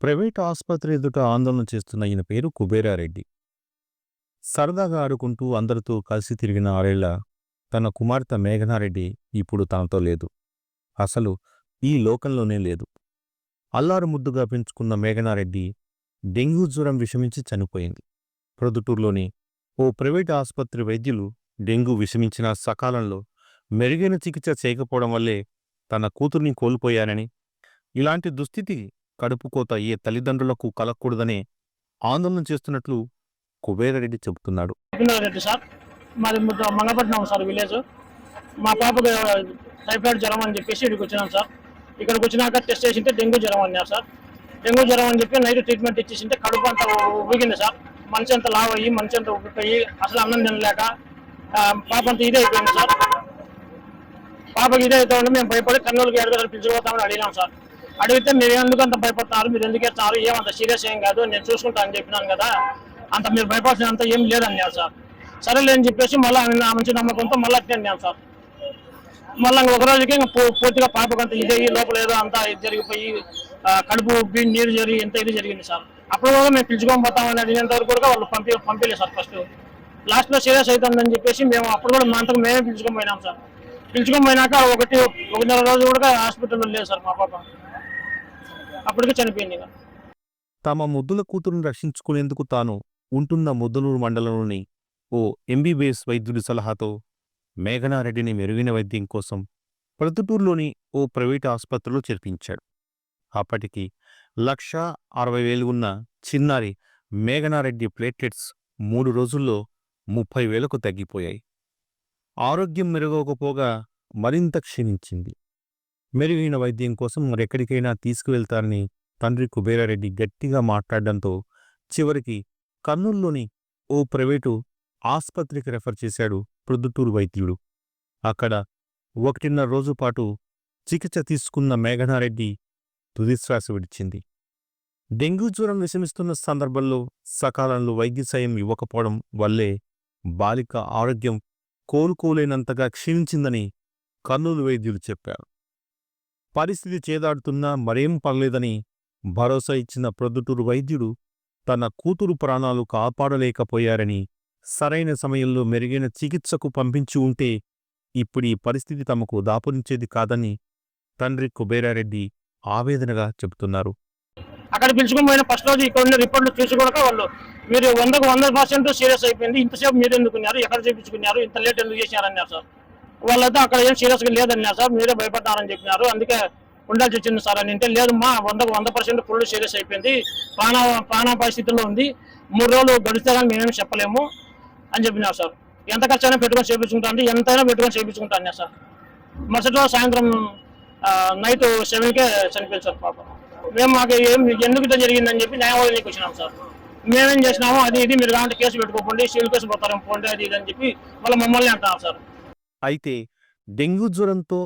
Private ఆసుపత్రి ఎదుట ఆందోళన చేస్తున్న ఈయన పేరు కుబేరారెడ్డి. సరదాగా ఆడుకుంటూ అందరితో కలిసి తిరిగిన ఆరేళ్ళ తన కుమార్తె మేఘనారెడ్డి ఇప్పుడు తనతో లేదు. అసలు ఈ లోకంలోనే లేదు. అల్లారు ముద్దుగా పెంచుకున్న మేఘనారెడ్డి డెంగ్యూ జ్వరం విషమించి చనిపోయింది. ప్రొద్దుటూరులోని ఓ ప్రైవేట్ ఆసుపత్రి వైద్యులు డెంగ్యూ విషమించిన సకాలంలో మెరుగైన చికిత్స చేయకపోవడం వల్లే తన కూతుర్ని కోల్పోయానని ఇలాంటి దుస్థితి కడుపుకోత ఏ తల్లిదండ్రులకు కలగకూడదనే ఆందోళన చేస్తున్నట్లు కుబేరరెడ్డి చెబుతున్నాడు. రెడ్డి సార్. మాది ముద్ద- మంగపట్నం సార్ విలేజ్. మా పాపకు టైఫాయిడ్ జ్వరం అని చెప్పేసి ఇక్కడికి వచ్చినాం సార్. ఇక్కడికి వచ్చినాక టెస్ట్ చేసింటే డెంగ్యూ జ్వరం అన్నారు సార్. డెంగ్యూ జ్వరం అని చెప్పి నైట్ ట్రీట్మెంట్ ఇచ్చేసింటే కడుపు అంతా ఊగింది సార్. మనిషి అంతా లావ్ అయ్యి మనిషి అంతా ఉబ్బిపోయి అసలు అన్నం తినలేక పాప అంతా ఇదే అయిపోయింది సార్. పాపకి ఇదే అయితే మేము భయపడి కర్నూలుకి ఎడగలు పిలిచిపోతామని అడిగినాం సార్. అడిగితే మీరు ఎందుకు అంత భయపడుతున్నారు మీరు ఎందుకు ఎత్తున్నారు ఏమంత సీరియస్ ఏం కాదు? నేను చూసుకుంటా అని చెప్పినాను కదా. అంత మీరు భయపడుతున్నంత ఏం లేదన్నారు సార్. సరేలే అని చెప్పేసి మళ్ళీ ఆమె మంచి నమ్మకంతో మళ్ళీ అట్టినాను సార్. మళ్ళీ ఒక రోజుకి ఇంకా పూర్తిగా పాపకంత ఇదే ఇదే లోపల ఏదో అంతా ఇది జరిగిపోయి కడుపు ఉబ్బి నీరు జరిగి ఎంత ఇది జరిగింది సార్. అప్పుడు కూడా మేము పిలుచుకొని పోతామని అడిగినంత వరకు కూడా వాళ్ళు పంపి పంపించలేదు సార్ ఫస్ట్ లాస్ట్లో సీరియస్ అవుతుందని చెప్పేసి మేము అప్పుడు కూడా మా అంతకు మేమే పిలుచుకొని పోయినాం సార్. పిలుచుకొని పోయినాక ఒకటి ఒక నెల రోజు కూడా హాస్పిటల్లో లేదు సార్ మా పాప. అప్పటికే చనిపోయింది తమ ముద్దుల కూతురును రక్షించుకునేందుకు తాను ఉంటున్న ముద్దలూరు మండలంలోని ఓ ఎంబీబీఎస్ వైద్యుడి సలహాతో మేఘనారెడ్డిని మెరుగైన వైద్యం కోసం ప్రతిటూరులోని ఓ ప్రైవేట్ ఆసుపత్రిలో చేర్పించాడు. అప్పటికి లక్షా అరవై వేలు ఉన్న చిన్నారి మేఘనారెడ్డి ప్లేట్లెట్స్ మూడు రోజుల్లో ముప్పై వేలకు తగ్గిపోయాయి. ఆరోగ్యం మెరుగవకపోగా మరింత క్షీణించింది. మెరుగైన వైద్యం కోసం మరెక్కడికైనా తీసుకువెళ్తారని తండ్రి కుబేరారెడ్డి గట్టిగా మాట్లాడడంతో చివరికి కర్నూలులోని ఓ ప్రైవేటు ఆసుపత్రికి రెఫర్ చేశాడు ప్రొద్దుటూరు వైద్యుడు. అక్కడ ఒకటిన్నర రోజు పాటు చికిత్స తీసుకున్న మేఘనారెడ్డి తుదిశ్వాస విడిచింది. డెంగ్యూ జ్వరం విషమిస్తున్న సందర్భంలో సకాలంలో వైద్య సాయం ఇవ్వకపోవడం వల్లే బాలిక ఆరోగ్యం కోలుకోలేనంతగా క్షీణించిందని కర్నూలు వైద్యులు చెప్పారు. పరిస్థితి చేదాడుతున్నా మరేం పర్లేదని భరోసా ఇచ్చిన ప్రొద్దుటూరు వైద్యుడు తన కూతురు ప్రాణాలు కాపాడలేకపోయారని సరైన సమయంలో మెరుగైన చికిత్సకు పంపించి ఉంటే ఇప్పుడీ పరిస్థితి తమకు దాపురించేది కాదని తండ్రి కుబేరారెడ్డి ఆవేదనగా చెబుతున్నారు. అక్కడ పిలుచుకుని పోయిన ఫస్ట్ రోజు ఇక్కడ ఉన్న రిపోర్ట్లు చూసి కూడా వాళ్ళు మీరు వందకు వంద పర్సెంట్ సీరియస్ అయిపోయింది ఇంతసేపు మీరు ఎందుకున్నారు ఎక్కడ చూపించుకున్నారు ఇంత లేట్ ఎందుకు చేశారు సార్? వాళ్ళైతే అక్కడ ఏం సీరియస్గా లేదన్నారు సార్ మీరే భయపడ్డారని చెప్పినారు. అందుకే ఉండాల్సి వచ్చింది సార్ అని. అంటే లేదమ్మా వందకు వంద పర్సెంట్ ఫుల్ సీరియస్ అయిపోయింది. ప్రాణ ప్రాణ పరిస్థితుల్లో ఉంది. మూడు రోజులు గడిస్తే కానీ మేమేమి చెప్పలేము అని చెప్పినారు సార్. ఎంత ఖర్చైనా పెట్టుకొని చేపించుకుంటా అంటే ఎంతైనా పెట్టుకొని చేపించుకుంటా సార్. మరుసటి రోజు సాయంత్రం నైట్ సెవెన్కే చనిపోయింది సార్ పాప. మేము మాకు ఏం ఎందుకు ఇట్లా జరిగిందని చెప్పి న్యాయవాదానికి వచ్చినాం సార్. మేమేం చేసినాము అది ఇది మీరు కావాలంటే కేసు పెట్టుకోకండి సీల్ కేసు పోతారేమో పోండి అది ఇది అని చెప్పి మళ్ళీ మమ్మల్ని అంటున్నాం సార్. అయితే డెంగ్యూ జ్వరంతో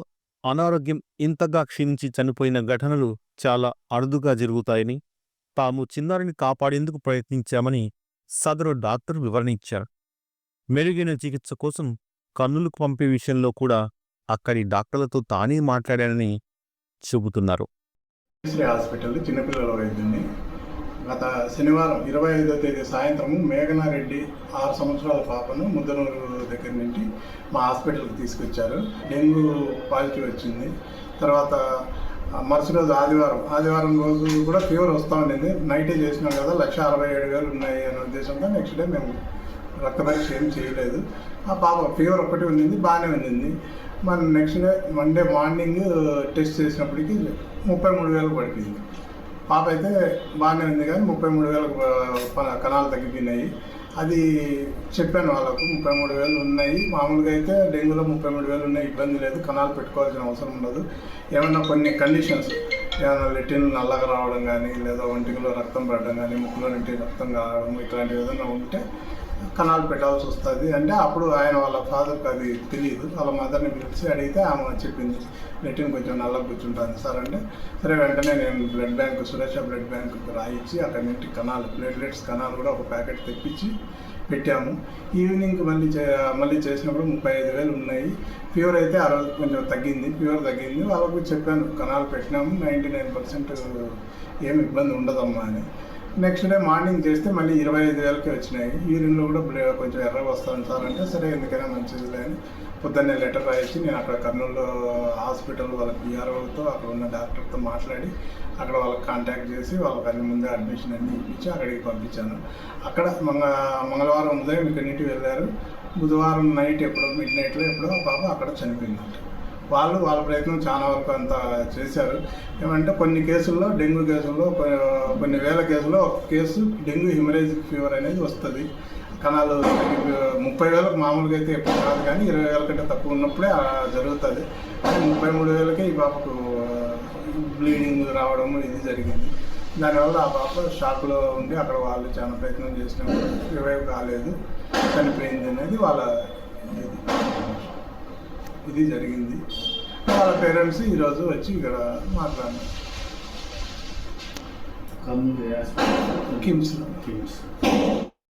అనారోగ్యం ఇంతగా క్షీణించి చనిపోయిన ఘటనలు చాలా అరుదుగా జరుగుతాయని తాము చిన్నారిని కాపాడేందుకు ప్రయత్నించామని సదరు డాక్టర్ వివరణించారు. మెరుగైన చికిత్స కోసం కన్నులకు పంపే విషయంలో కూడా అక్కడి డాక్టర్లతో తానే మాట్లాడానని చెబుతున్నారు. హాస్పిటల్ చిన్నపిల్లల వైద్యుని గత శనివారం ఇరవై ఐదో తేదీ సాయంత్రం మేఘనారెడ్డి ఆరు సంవత్సరాల పాపను ముద్దనూరు దగ్గర నుండి మా హాస్పిటల్కి తీసుకొచ్చారు. డెంగ్యూ పాజిటివ్ వచ్చింది. తర్వాత మరుసటి రోజు ఆదివారం ఆదివారం రోజు కూడా ఫీవర్ వస్తూ ఉండింది. నైటే చేసినాం కదా లక్ష అరవై ఏడు వేలు ఉన్నాయి అనే ఉద్దేశంతో నెక్స్ట్ డే మేము రక్త పరీక్ష ఏం చేయలేదు. ఆ పాప ఫీవర్ ఒకటి ఉండింది బాగానే ఉండింది. మరి next day Monday morning test చేసినప్పటికీ ముప్పై మూడు వేలు పడిపోయింది. పాప అయితే బాగానే ఉంది కానీ ముప్పై మూడు వేలకు కణాలు తగ్గిపోయినాయి. అది చెప్పాను వాళ్ళకు ముప్పై మూడు వేలు ఉన్నాయి. మామూలుగా అయితే డెంగ్యూలో ముప్పై మూడు వేలు ఉన్నాయి ఇబ్బంది లేదు కణాలు పెట్టుకోవాల్సిన అవసరం ఉండదు. ఏమైనా కొన్ని కండిషన్స్ ఏమైనా లెటిన్ నల్లగా రావడం కానీ లేదా ఒంటికిలో రక్తం పడడం కానీ ముక్కులో నుండి రక్తం కావడం ఇట్లాంటివి ఏదైనా ఉంటే కణాలు పెట్టాల్సి వస్తుంది అంటే అప్పుడు ఆయన వాళ్ళ ఫాదర్కి అది తెలియదు వాళ్ళ మదర్ని పిలిచి అడిగితే ఆమె చెప్పింది. లెటిన్ కొంచెం నల్ల కూర్చుంటుంది సార్ అంటే సరే వెంటనే నేను blood bank Suresh blood bank రాయించి అక్కడి నుంచి కణాలు ప్లేట్లెట్స్ కణాలు కూడా ఒక ప్యాకెట్ తెప్పించి పెట్టాము. ఈవినింగ్ మళ్ళీ చే మళ్ళీ చేసినప్పుడు ముప్పై ఐదు వేలు ఉన్నాయి. ఫీవర్ అయితే ఆ రోజు కొంచెం తగ్గింది. ఫీవర్ తగ్గింది. వాళ్ళకు చెప్పాను కణాలు పెట్టినాము. నైంటీ నైన్ పర్సెంట్ ఏమి ఇబ్బంది ఉండదమ్మా అని. నెక్స్ట్ డే మార్నింగ్ చేస్తే మళ్ళీ ఇరవై ఐదు వేలకి వచ్చినాయి. యూరిన్లో కూడా కొంచెం ఎర్ర వస్తాను సార్ అంటే సరే ఎందుకైనా మంచిదిలే అని పొద్దున్నే లెటర్ రాయించి నేను అక్కడ కర్నూలు హాస్పిటల్ వాళ్ళ పిఆర్ఓతో అక్కడ ఉన్న డాక్టర్తో మాట్లాడి అక్కడ వాళ్ళకి కాంటాక్ట్ చేసి వాళ్ళకి అన్ని ముందే అడ్మిషన్ అన్ని ఇప్పించి అక్కడికి పంపించాను. అక్కడ మంగ మంగళవారం ఉదయం ఇక్కడి వెళ్ళారు. బుధవారం నైట్ ఎప్పుడో మిడ్ నైట్లో ఎప్పుడో పాప అక్కడ చనిపోయిందంట. వాళ్ళు వాళ్ళ ప్రయత్నం చాలా వరకు అంత చేశారు. ఏమంటే కొన్ని కేసుల్లో డెంగ్యూ కేసుల్లో కొన్ని వేల కేసుల్లో ఒక కేసు డెంగ్యూ హిమరేజిక్ ఫీవర్ అనేది వస్తుంది. కణాలు ముప్పై వేలకు మామూలుగా అయితే ఎప్పుడు కాదు కానీ ఇరవై వేల కంటే తక్కువ ఉన్నప్పుడే జరుగుతుంది. ముప్పై మూడు వేలకే ఈ పాపకు బ్లీడింగ్ రావడం ఇది జరిగింది. దానివల్ల ఆ పాప షాక్లో ఉండి అక్కడ వాళ్ళు చాలా ప్రయత్నం చేసిన రివైవ్ కాలేదు. చనిపోయింది అనేది వాళ్ళ ఇది జరిగింది. వాళ్ళ పేరెంట్స్ ఈరోజు వచ్చి ఇక్కడ హాస్పిటల్. కిమ్స్లో కిమ్స్.